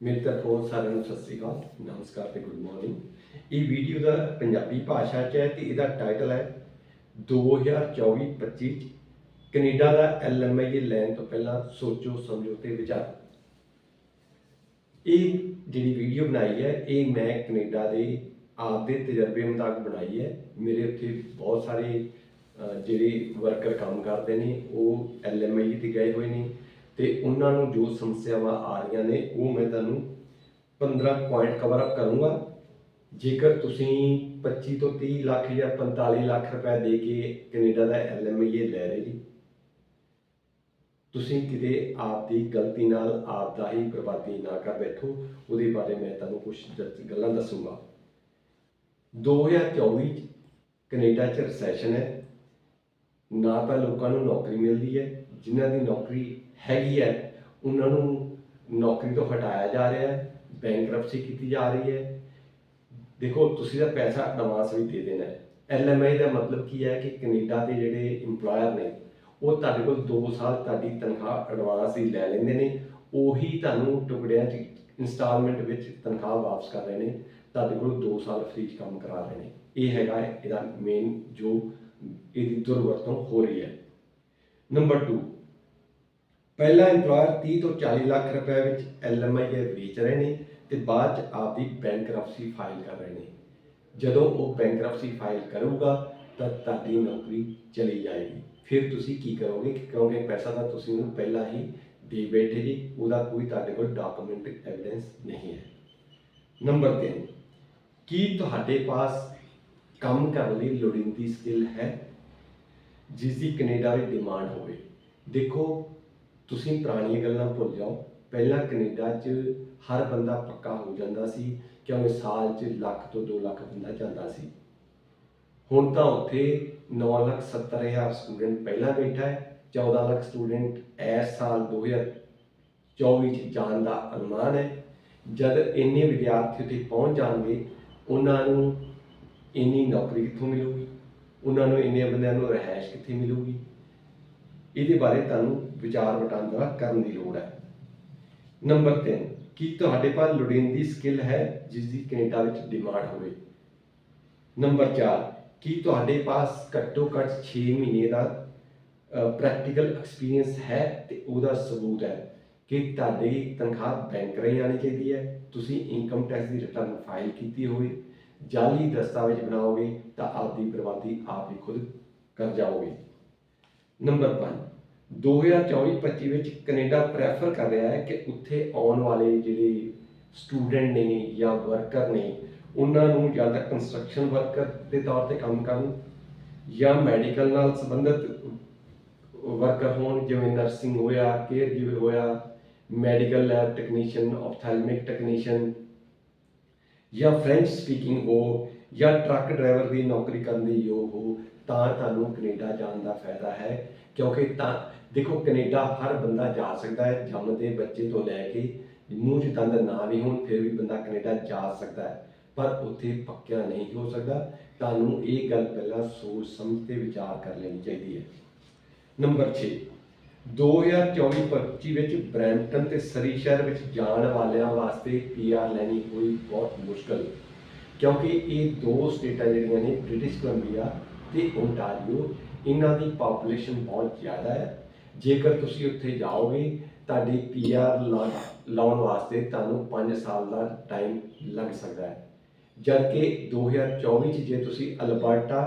ਮੇਰੇ ਤਰਫੋਂ ਸਾਰਿਆਂ ਨੂੰ ਸਤਿ ਸ੍ਰੀ ਅਕਾਲ, ਨਮਸਕਾਰ ਤੇ ਗੁੱਡ ਮਾਰਨਿੰਗ ਇਹ ਵੀਡੀਓ ਦਾ ਪੰਜਾਬੀ ਭਾਸ਼ਾ 'ਚ ਹੈ ਤੇ ਇਹਦਾ ਟਾਈਟਲ ਹੈ 2024-25 ਕੈਨੇਡਾ ਦਾ ਐਲਐਮਆਈ ਲੈਣ ਤੋਂ ਪਹਿਲਾਂ ਸੋਚੋ, ਸਮਝੋ ਤੇ ਵਿਚਾਰੋ। ਇਹ ਜਿਹੜੀ ਵੀਡੀਓ ਬਣਾਈ ਹੈ, ਇਹ ਮੈਂ ਕੈਨੇਡਾ ਦੇ ਆਪ ਦੇ ਤਜਰਬੇ ਮੁਤਾਬਕ ਬਣਾਈ ਹੈ। ਮੇਰੇ ਉੱਥੇ ਬਹੁਤ ਸਾਰੇ ਜਿਹੜੇ ਵਰਕਰ ਕੰਮ ਕਰਦੇ ਨੇ, ਉਹ ਐਲਐਮਆਈ ਤੇ ਗਏ ਹੋਏ ਨੇ। ਤੇ ਉਹਨਾਂ ਨੂੰ ਜੋ ਸਮੱਸਿਆਵਾਂ ਆ ਰਹੀਆਂ ਨੇ, ਉਹ ਮੈਂ ਤੁਹਾਨੂੰ 15 ਪੁਆਇੰਟ ਕਵਰ ਅਪ ਕਰੂੰਗਾ। ਜੇਕਰ ਤੁਸੀਂ 25 ਤੋਂ 30 ਲੱਖ ਜਾਂ 45 ਲੱਖ ਰੁਪਏ ਦੇ ਕੇ ਕੈਨੇਡਾ ਦਾ ਐਲਐਮਆਈ ਲੈ ਰਹੇ ਜੀ, ਤੁਸੀਂ ਕਿਤੇ ਆਪ ਦੀ ਗਲਤੀ ਨਾਲ ਆਪ ਦਾ ਹੀ ਬਰਬਾਦੀ ਨਾ ਕਰ ਬੈਠੋ, ਉਹਦੇ ਬਾਰੇ ਮੈਂ ਤੁਹਾਨੂੰ ਕੁਝ ਗੱਲਾਂ ਦੱਸੂਗਾ। 2024 ਚ ਕੈਨੇਡਾ ਚ ਰੈਸੈਸ਼ਨ ਹੈ। ਨਾ ਤਾਂ ਲੋਕਾਂ ਨੂੰ ਨੌਕਰੀ ਮਿਲਦੀ ਹੈ ਜਿਨ੍ਹਾਂ ਦੀ ਨੌਕਰੀ ਹੈਗੀ ਹੈ, ਉਹਨਾਂ ਨੂੰ ਨੌਕਰੀ ਤੋਂ ਹਟਾਇਆ ਜਾ ਰਿਹਾ ਹੈ ਬੈਂਕਰਪਸੀ ਕੀਤੀ ਜਾ ਰਹੀ ਹੈ। ਦੇਖੋ, ਤੁਸੀਂ ਤਾਂ ਪੈਸਾ ਐਡਵਾਂਸ ਵੀ ਦੇ ਦੇਣਾ ਹੈ। ਐਲਐਮਆਈ ਦਾ ਮਤਲਬ ਕੀ ਹੈ ਕਿ ਕੈਨੇਡਾ ਦੇ ਜਿਹੜੇ EMPLOYER ਨੇ, ਉਹ ਤੁਹਾਡੇ ਕੋਲ 2 ਸਾਲ ਤੁਹਾਡੀ ਤਨਖਾਹ ਐਡਵਾਂਸ ਹੀ ਲੈ ਲੈਂਦੇ ਨੇ। ਉਹੀ ਤੁਹਾਨੂੰ ਟੁਕੜਿਆਂ 'ਚ ਇਨਸਟਾਲਮੈਂਟ ਵਿੱਚ ਤਨਖਾਹ ਵਾਪਸ ਕਰ ਰਹੇ ਨੇ। ਤੁਹਾਡੇ ਕੋਲ 2 ਸਾਲ ਫ੍ਰੀ 'ਚ ਕੰਮ ਕਰਾ ਰਹੇ ਨੇ। ਇਹ ਹੈਗਾ ਇਹਦਾ ਮੇਨ ਜੋ ਇਹਦੀ ਦੁਰਵਰਤੋਂ ਹੋ ਰਹੀ ਹੈ। ਨੰਬਰ 2 ਪਹਿਲਾ EMPLOYER 30 ਤੋਂ 40 ਲੱਖ ਰੁਪਏ ਵਿੱਚ ਐਲਐਮਆਈ ਵੇਚ ਰਹੇ ਨੇ ਤੇ ਬਾਅਦ ਚ ਆਪਦੀ ਬੈਂਕਰਪਸੀ ਫਾਈਲ ਕਰ ਰਹੇ ਨੇ। ਜਦੋਂ ਉਹ ਬੈਂਕਰਪਸੀ ਫਾਈਲ ਕਰੂਗਾ, ਤਾਂ ਤੁਹਾਡੀ ਨੌਕਰੀ ਚਲੀ ਜਾਏਗੀ। ਫਿਰ ਤੁਸੀਂ ਕੀ ਕਰੋਗੇ? ਕਿਉਂਕਿ ਪੈਸਾ ਤਾਂ ਤੁਸੀਂ ਉਹਨੂੰ ਪਹਿਲਾਂ ਹੀ ਦੇ ਬੈਠੇ ਜੀ, ਉਹਦਾ ਕੋਈ ਤੁਹਾਡੇ ਕੋਲ ਡਾਕੂਮੈਂਟ ਐਵੀਡੈਂਸ ਨਹੀਂ ਹੈ। ਨੰਬਰ 3 ਕੀ ਤੁਹਾਡੇ ਪਾਸ ਕੰਮ ਕਰਨ ਲਈ ਲੋੜੀਂਦੀ ਸਕਿੱਲ ਹੈ? ਜਿਸ ਦੀ ਕੈਨੇਡਾ ਵਿੱਚ ਡਿਮਾਂਡ ਹੋਵੇ। ਦੇਖੋ, ਤੁਸੀਂ ਪੁਰਾਣੀਆਂ ਗੱਲਾਂ ਭੁੱਲ ਜਾਓ। ਪਹਿਲਾਂ ਕੈਨੇਡਾ 'ਚ ਹਰ ਬੰਦਾ ਪੱਕਾ ਹੋ ਜਾਂਦਾ ਸੀ ਕਿਉਂਕਿ ਸਾਲ 'ਚ ਲੱਖ ਤੋਂ 2 ਲੱਖ ਬੰਦਾ ਜਾਂਦਾ ਸੀ। ਹੁਣ ਤਾਂ ਉੱਥੇ 9 ਲੱਖ 70 ਹਜ਼ਾਰ ਸਟੂਡੈਂਟ ਪਹਿਲਾਂ ਬੈਠਾ ਹੈ 14 ਲੱਖ ਸਟੂਡੈਂਟ ਇਸ ਸਾਲ 2024 ਚ ਜਾਣ ਦਾ ਅਨੁਮਾਨ ਹੈ। ਜਦ ਇੰਨੇ ਵਿਦਿਆਰਥੀ ਉੱਥੇ ਪਹੁੰਚ ਜਾਣਗੇ, ਉਹਨਾਂ ਨੂੰ ਇੰਨੀ ਨੌਕਰੀ ਕਿੱਥੋਂ ਮਿਲੂਗੀ? ਉਹਨਾਂ ਨੂੰ ਇੰਨੇ ਬੰਦਿਆਂ ਨੂੰ ਰਹਿائش ਕਿੱਥੇ ਮਿਲੂਗੀ? ਇਹਦੇ ਬਾਰੇ ਤੁਹਾਨੂੰ ਵਿਚਾਰ ਵਟਾਂਦਰਾ ਕਰਨ ਦੀ ਲੋੜ ਹੈ। ਨੰਬਰ 3 ਕੀ ਤੁਹਾਡੇ ਕੋਲ ਲੋੜੀਂਦੀ ਸਕਿੱਲ ਹੈ ਜਿਸ ਦੀ ਕੈਨੇਡਾ ਵਿੱਚ ਡਿਮਾਂਡ ਹੋਵੇ? ਨੰਬਰ 4 ਕੀ ਤੁਹਾਡੇ ਪਾਸ ਘੱਟੋ ਘੱਟ 6 ਮਹੀਨੇ ਦਾ ਪ੍ਰੈਕਟੀਕਲ ਐਕਸਪੀਰੀਅੰਸ ਹੈ ਤੇ ਉਹਦਾ ਸਬੂਤ ਹੈ ਕਿ ਤੁਹਾਡੀ ਤਨਖਾਹ ਬੈਂਕ ਰਹੀ ਆਣੀ ਚਾਹੀਦੀ ਹੈ? ਤੁਸੀਂ ਇਨਕਮ ਟੈਕਸ ਦੀ ਰਿਟਰਨ ਫਾਈਲ ਕੀਤੀ ਹੋਵੇ ਜਾਲੀ ਦਸਤਾਵੇਜ਼ ਬਣਾਓਗੇ ਤਾਂ ਆਪਦੀ ਬਰਬਾਦੀ ਆਪ ਹੀ ਖੁਦ ਕਰ ਜਾਓਗੇ। ਨੰਬਰ 5 2024-25 ਵਿੱਚ ਕੈਨੇਡਾ ਪ੍ਰੈਫਰ ਕਰ ਰਿਹਾ ਹੈ ਕਿ ਉੱਥੇ ਆਉਣ ਵਾਲੇ ਜਿਹੜੇ ਸਟੂਡੈਂਟ ਨੇ ਜਾਂ ਵਰਕਰ ਨੇ, ਉਹਨਾਂ ਨੂੰ ਜਾਂ ਤਾਂ ਕੰਸਟਰਕਸ਼ਨ ਵਰਕਰ ਦੇ ਤੌਰ ਤੇ ਕੰਮ ਕਰਨ ਜਾਂ ਮੈਡੀਕਲ ਨਾਲ ਸੰਬੰਧਿਤ ਵਰਕਰ ਹੋਣ, ਜਿਵੇਂ ਨਰਸਿੰਗ ਹੋਇਆ ਕੇਅਰ ਗਿਵਰ ਹੋਇਆ medical lab technician ophthalmic technician ਜਾਂ ਫ੍ਰੈਂਚ ਸਪੀਕਿੰਗ ਹੋ ਜਾਂ ਟਰੱਕ ਡਰਾਈਵਰ ਦੀ ਨੌਕਰੀ ਕਰਨ ਦੇ ਯੋਗ ਹੋ, ਤਾਂ ਤੁਹਾਨੂੰ ਕੈਨੇਡਾ ਜਾਣ ਦਾ ਫਾਇਦਾ ਹੈ। ਕਿਉਂਕਿ ਤਾਂ ਦੇਖੋ, ਕੈਨੇਡਾ ਹਰ ਬੰਦਾ ਜਾ ਸਕਦਾ ਹੈ ਜੰਮਦੇ ਬੱਚੇ ਤੋਂ ਲੈ ਕੇ ਮੂੰਹ 'ਚ ਦੰਦ ਨਾ ਵੀ ਹੋਣ, ਫਿਰ ਵੀ ਬੰਦਾ ਕੈਨੇਡਾ ਜਾ ਸਕਦਾ ਹੈ। ਪਰ ਉੱਥੇ ਪੱਕਿਆ ਨਹੀਂ ਹੋ ਸਕਦਾ। ਤੁਹਾਨੂੰ ਇਹ ਗੱਲ ਪਹਿਲਾਂ ਸੋਚ ਸਮਝ ਤੇ ਵਿਚਾਰ ਕਰ ਲੈਣੀ ਚਾਹੀਦੀ ਹੈ। ਨੰਬਰ 6 2024-25 ਵਿੱਚ ਬ੍ਰੈਂਪਟਨ ਤੇ ਸਰੀ ਸ਼ਹਿਰ ਵਿੱਚ ਜਾਣ ਵਾਲਿਆਂ ਵਾਸਤੇ ਪੀਆਰ ਲੈਣੀ ਹੋਈ ਬਹੁਤ ਕਿਉਂਕਿ ਇਹ ਦੋ ਸਟੇਟਾਂ ਜਿਹੜੀਆਂ ਨੇ, ਬ੍ਰਿਟਿਸ਼ ਕੋਲੰਬੀਆ ਤੇ ਓਨਟਾਰੀਓ ਇਹਨਾਂ ਦੀ ਪਾਪੂਲੇਸ਼ਨ ਬਹੁਤ ਜ਼ਿਆਦਾ ਹੈ। ਜੇਕਰ ਤੁਸੀਂ ਉੱਥੇ ਜਾਓਗੇ, ਤੁਹਾਡੀ ਪੀਆਰ ਲਾਉਣ ਵਾਸਤੇ ਤੁਹਾਨੂੰ 5 ਸਾਲ ਦਾ ਟਾਈਮ ਲੱਗ ਸਕਦਾ ਹੈ। ਜਦ ਕਿ 2024 ਚ ਜੇ ਤੁਸੀਂ ਅਲਬਰਟਾ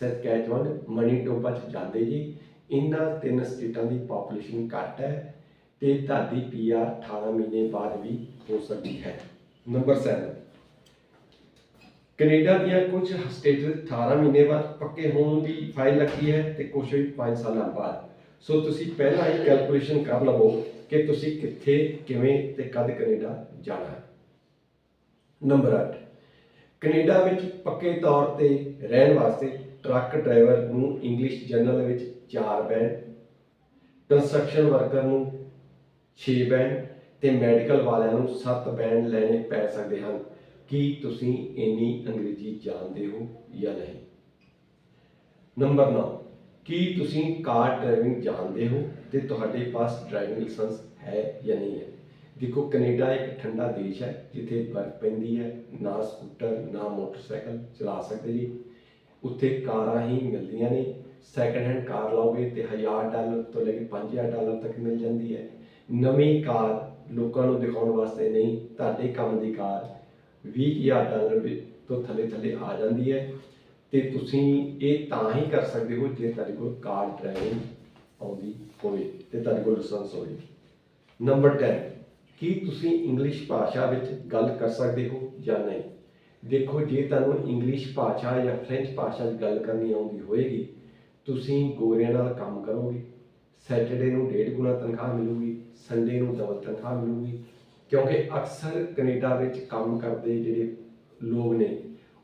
ਸੈਸਕੈਚੁਅਨ ਮਨੀਟੋਬਾ ਚ ਜਾਂਦੇ ਜੀ, ਇਹਨਾਂ ਤਿੰਨ ਸਟੇਟਾਂ ਦੀ ਪਾਪੂਲੇਸ਼ਨ ਘੱਟ ਹੈ ਤੇ ਤੁਹਾਡੀ ਪੀਆਰ 18 ਮਹੀਨੇ ਬਾਅਦ ਵੀ ਹੋ ਸਕਦੀ ਹੈ। ਨੰਬਰ 7 ਕੈਨੇਡਾ ਦੀਆਂ ਕੁਝ ਸਟੇਟਸ 18 ਮਹੀਨੇ ਬਾਅਦ ਪੱਕੇ ਹੋਣ ਦੀ ਫਾਈਲ ਲੱਗੀ ਹੈ ਤੇ ਕੁਝ ਵੀ 5 ਸਾਲਾਂ ਬਾਅਦ। ਸੋ ਤੁਸੀਂ ਪਹਿਲਾਂ ਹੀ ਕੈਲਕੂਲੇਸ਼ਨ ਕਰ ਲਵੋ ਕਿ ਤੁਸੀਂ ਕਿੱਥੇ, ਕਿਵੇਂ ਤੇ ਕਦ ਕੈਨੇਡਾ ਜਾਣਾ ਹੈ। ਨੰਬਰ 8 ਕੈਨੇਡਾ ਵਿੱਚ ਪੱਕੇ ਤੌਰ ਤੇ ਰਹਿਣ ਵਾਸਤੇ ਟਰੱਕ ਡਰਾਈਵਰ ਨੂੰ ਇੰਗਲਿਸ਼ ਜਨਰਲ ਵਿੱਚ 4 ਬੈਂਡ, ਕੰਸਟਰਕਸ਼ਨ ਵਰਕਰ ਨੂੰ 6 ਬੈਂਡ ਤੇ ਮੈਡੀਕਲ ਵਾਲਿਆਂ ਨੂੰ 7 ਬੈਂਡ ਲੈਣੇ ਪੈ ਸਕਦੇ ਹਨ। ਕੀ ਤੁਸੀਂ ਇੰਨੀ ਅੰਗਰੇਜ਼ੀ ਜਾਣਦੇ ਹੋ ਜਾਂ ਨਹੀਂ? ਨੰਬਰ 9 ਕੀ ਤੁਸੀਂ ਕਾਰ ਡਰਾਈਵਿੰਗ ਜਾਣਦੇ ਹੋ ਤੇ ਤੁਹਾਡੇ ਪਾਸ ਡਰਾਈਵਿੰਗ ਲਾਇਸੈਂਸ ਹੈ ਜਾਂ ਨਹੀਂ ਹੈ? ਦੇਖੋ, ਕੈਨੇਡਾ ਇੱਕ ਠੰਡਾ ਦੇਸ਼ ਹੈ, ਜਿੱਥੇ ਬਰਫ਼ ਪੈਂਦੀ ਹੈ, ਨਾ ਸਕੂਟਰ, ਨਾ ਮੋਟਰਸਾਈਕਲ ਚਲਾ ਸਕਦੇ ਜੀ। ਉੱਥੇ ਕਾਰਾਂ ਹੀ ਮਿਲਦੀਆਂ ਨੇ। ਸੈਕੰਡ ਹੈਂਡ ਕਾਰ ਲਓਗੇ ਤੇ 1000 ਡਾਲਰ ਤੋਂ ਲੈ ਕੇ 5000 ਡਾਲਰ ਤੱਕ ਮਿਲ ਜਾਂਦੀ ਹੈ। ਨਵੀਂ ਕਾਰ ਲੋਕਾਂ ਨੂੰ ਦਿਖਾਉਣ ਵਾਸਤੇ ਨਹੀਂ, ਤੁਹਾਡੇ ਕੰਮ ਦੀ ਕਾਰ 20000 ਡਾਲਰ ਤੋਂ ਥੱਲੇ ਥੱਲੇ ਆ ਜਾਂਦੀ ਹੈ। ਤੇ ਤੁਸੀਂ ਇਹ ਤਾਂ ਹੀ ਕਰ ਸਕਦੇ ਹੋ ਜੇ ਤੁਹਾਡੇ ਕੋਲ ਕਾਰ ਡਰਾਈਵਿੰਗ ਆਉਂਦੀ ਹੋਵੇ ਤੇ ਤੁਹਾਡੇ ਕੋਲ ਲਾਇਸੈਂਸ ਹੋਵੇ। ਨੰਬਰ 10 ਕੀ ਤੁਸੀਂ ਇੰਗਲਿਸ਼ ਭਾਸ਼ਾ ਵਿੱਚ ਗੱਲ ਕਰ ਸਕਦੇ ਹੋ ਜਾਂ ਨਹੀਂ? ਦੇਖੋ, ਜੇ ਤੁਹਾਨੂੰ ਇੰਗਲਿਸ਼ ਭਾਸ਼ਾ ਜਾਂ ਫ੍ਰੈਂਚ ਭਾਸ਼ਾ 'ਚ ਗੱਲ ਕਰਨੀ ਆਉਂਦੀ ਹੋਏਗੀ, ਤੁਸੀਂ ਗੋਰਿਆਂ ਨਾਲ ਕੰਮ ਕਰੋਗੇ। ਸੈਟਰਡੇ ਨੂੰ ਡੇਢ ਗੁਣਾ ਤਨਖਾਹ ਮਿਲੂਗੀ ਸੰਡੇ ਨੂੰ ਡਬਲ ਤਨਖਾਹ ਮਿਲੂਗੀ ਕਿਉਂਕਿ ਅਕਸਰ ਕੈਨੇਡਾ ਵਿੱਚ ਕੰਮ ਕਰਦੇ ਜਿਹੜੇ ਲੋਕ ਨੇ,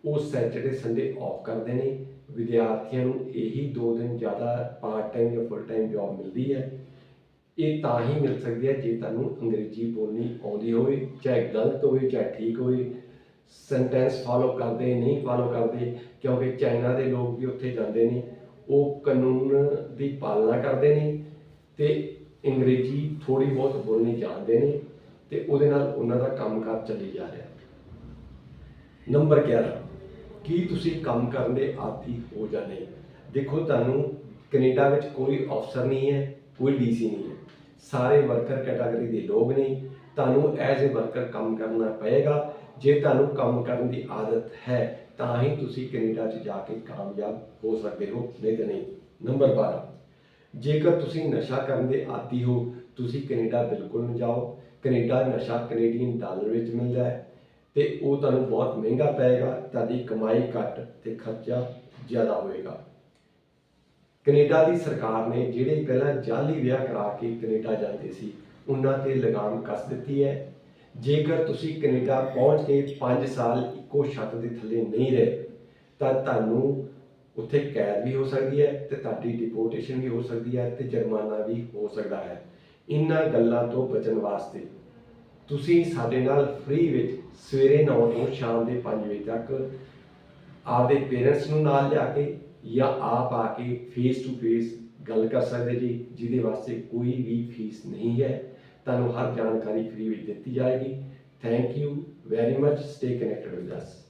ਉਹ ਸੈਟਰਡੇ, ਸੰਡੇ ਆਫ ਕਰਦੇ ਨੇ। ਵਿਦਿਆਰਥੀਆਂ ਨੂੰ ਇਹੀ ਦੋ ਦਿਨ ਜ਼ਿਆਦਾ ਪਾਰਟ ਟਾਈਮ ਜਾਂ ਫੁੱਲ ਟਾਈਮ ਜੌਬ ਮਿਲਦੀ ਹੈ। ਇਹ ਤਾਂ ਹੀ ਮਿਲ ਸਕਦੀ ਹੈ ਜੇ ਤੁਹਾਨੂੰ ਅੰਗਰੇਜ਼ੀ ਬੋਲਣੀ ਆਉਂਦੀ ਹੋਵੇ, ਚਾਹੇ ਗਲਤ ਹੋਵੇ, ਚਾਹੇ ਠੀਕ ਹੋਵੇ। ਸੈਂਟੈਂਸ ਫਾਲੋ ਕਰਦੇ, ਨਹੀਂ ਫਾਲੋ ਕਰਦੇ, ਕਿਉਂਕਿ ਚਾਈਨਾ ਦੇ ਲੋਕ ਵੀ ਉੱਥੇ ਜਾਂਦੇ ਨੇ। ਉਹ ਕਾਨੂੰਨ ਦੀ ਪਾਲਣਾ ਕਰਦੇ ਨੇ ਤੇ ਅੰਗਰੇਜ਼ੀ ਥੋੜੀ ਬਹੁਤ ਬੋਲਣੀ ਜਾਣਦੇ ਨੇ। ਤੇ ਉਹਦੇ ਨਾਲ ਉਹਨਾਂ ਦਾ ਕੰਮਕਾਰ ਚੱਲੀ ਜਾ ਰਿਹਾ। ਨੰਬਰ 11 ਕੀ ਤੁਸੀਂ ਕੰਮ ਕਰਨ ਦੇ ਆਦੀ ਹੋ ਜਾਂ ਨਹੀਂ? ਦੇਖੋ, ਤੁਹਾਨੂੰ ਕੈਨੇਡਾ ਵਿੱਚ ਕੋਈ ਅਫਸਰ ਨਹੀਂ ਹੈ, ਕੋਈ ਡੀਸੀ ਨਹੀਂ ਹੈ। ਸਾਰੇ ਵਰਕਰ ਕੈਟਾਗਰੀ ਦੇ ਲੋਕ ਨੇ। ਤੁਹਾਨੂੰ ਐਜ਼ ਅ ਵਰਕਰ ਕੰਮ ਕਰਨਾ ਪਏਗਾ। ਜੇ ਤੁਹਾਨੂੰ ਕੰਮ ਕਰਨ ਦੀ ਆਦਤ ਹੈ, ਤਾਂ ਹੀ ਤੁਸੀਂ ਕੈਨੇਡਾ 'ਚ ਜਾ ਕੇ ਕਾਮਯਾਬ ਹੋ ਸਕਦੇ ਹੋ, ਨਹੀਂ ਤਾਂ ਨਹੀਂ। ਨੰਬਰ 12 ਜੇਕਰ ਤੁਸੀਂ ਨਸ਼ਾ ਕਰਨ ਦੇ ਆਦੀ ਹੋ, ਤੁਸੀਂ ਕੈਨੇਡਾ ਬਿਲਕੁਲ ਨਾ ਜਾਓ। ਕੈਨੇਡਾ ਨਸ਼ਾ ਕੈਨੇਡੀਅਨ ਡਾਲਰ ਵਿੱਚ ਮਿਲਦਾ ਹੈ ਤੇ ਉਹ ਤੁਹਾਨੂੰ ਬਹੁਤ ਮਹਿੰਗਾ ਪਏਗਾ, ਤੁਹਾਡੀ ਕਮਾਈ ਘੱਟ ਤੇ ਖਰਚਾ ਜ਼ਿਆਦਾ ਹੋਏਗਾ। ਕੈਨੇਡਾ ਦੀ ਸਰਕਾਰ ਨੇ ਜਿਹੜੇ ਪਹਿਲਾਂ ਜਾਲੀ ਵਿਆਹ ਕਰਾ ਕੇ ਕੈਨੇਡਾ ਜਾਂਦੇ ਸੀ, ਉਹਨਾਂ ਤੇ ਲਗਾਮ ਕੱਸ ਦਿੱਤੀ ਹੈ। ਜੇਕਰ ਤੁਸੀਂ ਕੈਨੇਡਾ ਪਹੁੰਚ ਕੇ 5 ਸਾਲ ਇੱਕੋ ਛੱਤ ਦੇ ਥੱਲੇ ਨਹੀਂ ਰਹੇ, ਤਾਂ ਤੁਹਾਨੂੰ ਉੱਥੇ ਕੈਦ ਵੀ ਹੋ ਸਕਦੀ ਹੈ ਤੇ ਤੁਹਾਡੀ ਡਿਪੋਰਟੇਸ਼ਨ ਵੀ ਹੋ ਸਕਦੀ ਹੈ ਤੇ ਜੁਰਮਾਨਾ ਵੀ ਹੋ ਸਕਦਾ ਹੈ। ਇਹਨਾਂ ਗੱਲਾਂ ਤੋਂ ਬਚਣ ਵਾਸਤੇ। ਤੁਸੀਂ ਸਾਡੇ ਨਾਲ ਫ੍ਰੀ ਵਿੱਚ ਸਵੇਰੇ 9 ਤੋਂ ਸ਼ਾਮ ਦੇ 5 ਵਜੇ ਤੱਕ ਆਪਦੇ ਪੇਰੈਂਟਸ ਨੂੰ ਨਾਲ ਲਿਆ ਕੇ ਜਾਂ ਆਪ ਆ ਕੇ ਫੇਸ ਟੂ ਫੇਸ ਗੱਲ ਕਰ ਸਕਦੇ ਜੀ, ਜਿਹਦੇ ਵਾਸਤੇ ਕੋਈ ਵੀ ਫੀਸ ਨਹੀਂ ਹੈ। ਤੁਹਾਨੂੰ ਹਰ ਜਾਣਕਾਰੀ ਫ੍ਰੀ ਵਿੱਚ ਦਿੱਤੀ ਜਾਏਗੀ। Thank you very much stay connected with us